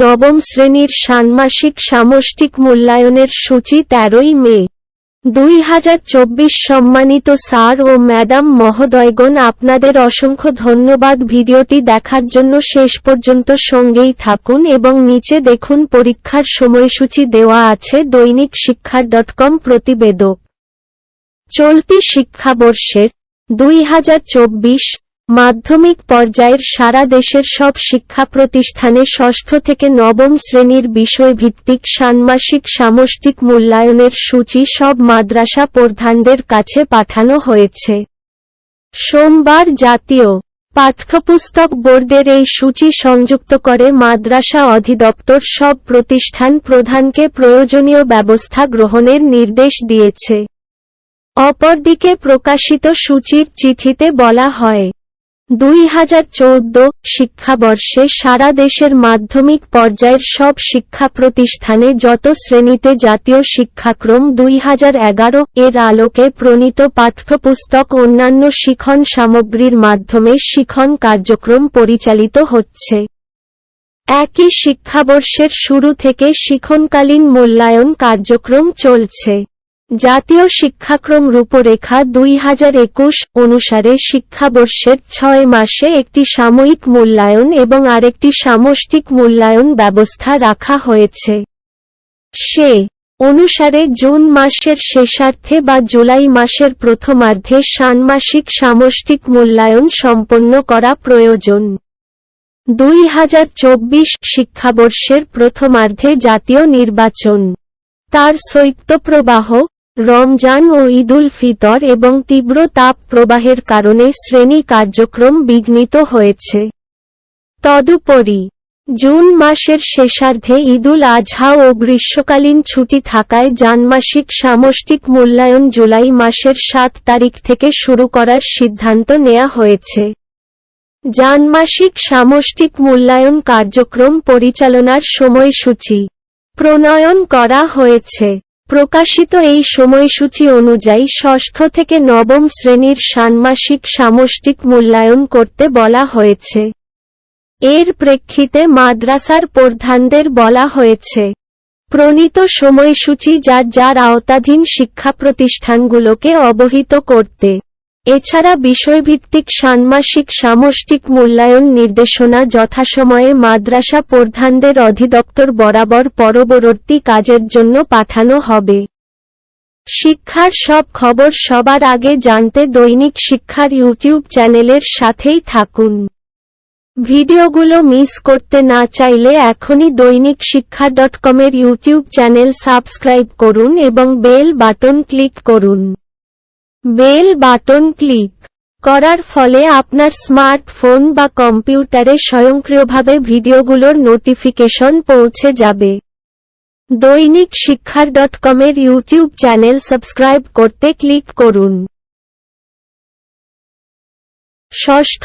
নবম শ্রেণির ষান্মাসিক সামষ্টিক মূল্যায়নের সূচি তেরোই মে। দুই হাজার চব্বিশ সম্মানিত স্যার ও ম্যাডাম মহোদয়গণ, আপনাদের অসংখ্য ধন্যবাদ। ভিডিওটি দেখার জন্য শেষ পর্যন্ত সঙ্গেই থাকুন এবং নিচে দেখুন পরীক্ষার সময়সূচি দেওয়া আছে দৈনিক শিক্ষার ডট কম প্রতিবেদক। চলতি শিক্ষাবর্ষের দুই হাজার চব্বিশ মাধ্যমিক পর্যায়ের সারা দেশের সব শিক্ষা প্রতিষ্ঠানে ষষ্ঠ থেকে নবম শ্রেণির বিষয়ভিত্তিক ষান্মাসিক সামষ্টিক মূল্যায়নের সূচি সব মাদ্রাসা প্রধানদের কাছে পাঠানো হয়েছে। সোমবার জাতীয় পাঠ্যপুস্তক বোর্ডের এই সূচি সংযুক্ত করে মাদ্রাসা অধিদপ্তর সব প্রতিষ্ঠান প্রধানকে প্রয়োজনীয় ব্যবস্থা গ্রহণের নির্দেশ দিয়েছে। অপরদিকে প্রকাশিত সূচির চিঠিতে বলা হয় দুই হাজার চৌদ্দ শিক্ষাবর্ষে সারা দেশের মাধ্যমিক পর্যায়ের সব শিক্ষা প্রতিষ্ঠানে যত শ্রেণীতে জাতীয় শিক্ষাক্রম দুই হাজার এগারো এর আলোকে প্রণীত পাঠ্যপুস্তক অন্যান্য শিখন সামগ্রীর মাধ্যমে শিখন কার্যক্রম পরিচালিত হচ্ছে। একই শিক্ষাবর্ষের শুরু থেকে শিখনকালীন মূল্যায়ন কার্যক্রম চলছে। জাতীয় শিক্ষাক্রম রূপরেখা দুই হাজার একুশ অনুসারে শিক্ষাবর্ষের ছয় মাসে একটি সাময়িক মূল্যায়ন এবং আরেকটি সামষ্টিক মূল্যায়ন ব্যবস্থা রাখা হয়েছে। সে অনুসারে জুন মাসের শেষার্ধে বা জুলাই মাসের প্রথমার্ধে ষান্মাসিক সামষ্টিক মূল্যায়ন সম্পন্ন করা প্রয়োজন। দুই হাজার চব্বিশ শিক্ষাবর্ষের প্রথমার্ধে জাতীয় নির্বাচন। তার শৈত্যপ্রবাহ রমজান ও ঈদুল ফিতর এবং তীব্র তাপ প্রবাহের কারণে শ্রেণি কার্যক্রম বিঘ্নিত হয়েছে। তদুপরি, জুন মাসের শেষার্ধে ঈদুল আজহা ও গ্রীষ্মকালীন ছুটি থাকায় জানমাসিক সামষ্টিক মূল্যায়ন জুলাই মাসের সাত তারিখ থেকে শুরু করার সিদ্ধান্ত নেওয়া হয়েছে। জানমাসিক সামষ্টিক মূল্যায়ন কার্যক্রম পরিচালনার সময়সূচি প্রণয়ন করা হয়েছে। প্রকাশিত এই সময়সূচি অনুযায়ী ষষ্ঠ থেকে নবম শ্রেণির ষান্মাসিক সামষ্টিক মূল্যায়ন করতে বলা হয়েছে। এর প্রেক্ষিতে মাদ্রাসার প্রধানদের বলা হয়েছে, প্রণীত সময়সূচি যার যার আওতাধীন শিক্ষা প্রতিষ্ঠানগুলোকে অবহিত করতে। এছাড়া বিষয়ভিত্তিক ষান্মাসিক সামষ্টিক মূল্যায়ন নির্দেশনা যথাসময়ে মাদ্রাসা প্রধানদের অধিদপ্তর বরাবর পরবর্তী কাজের জন্য পাঠানো হবে। শিক্ষার সব খবর সবার আগে জানতে দৈনিক শিক্ষার ইউটিউব চ্যানেলের সাথেই থাকুন। ভিডিওগুলো মিস করতে না চাইলে এখনই দৈনিক শিক্ষা ডট কমের ইউটিউব চ্যানেল সাবস্ক্রাইব করুন এবং বেল বাটন ক্লিক করুন। বেল বাটন ক্লিক করার ফলে আপনার স্মার্টফোন বা কম্পিউটারে স্বয়ংক্রিয়ভাবে ভিডিওগুলোর নোটিফিকেশন পৌঁছে যাবে। দৈনিক শিক্ষার ডট কমের ইউটিউব চ্যানেল সাবস্ক্রাইব করতে ক্লিক করুন। ষষ্ঠ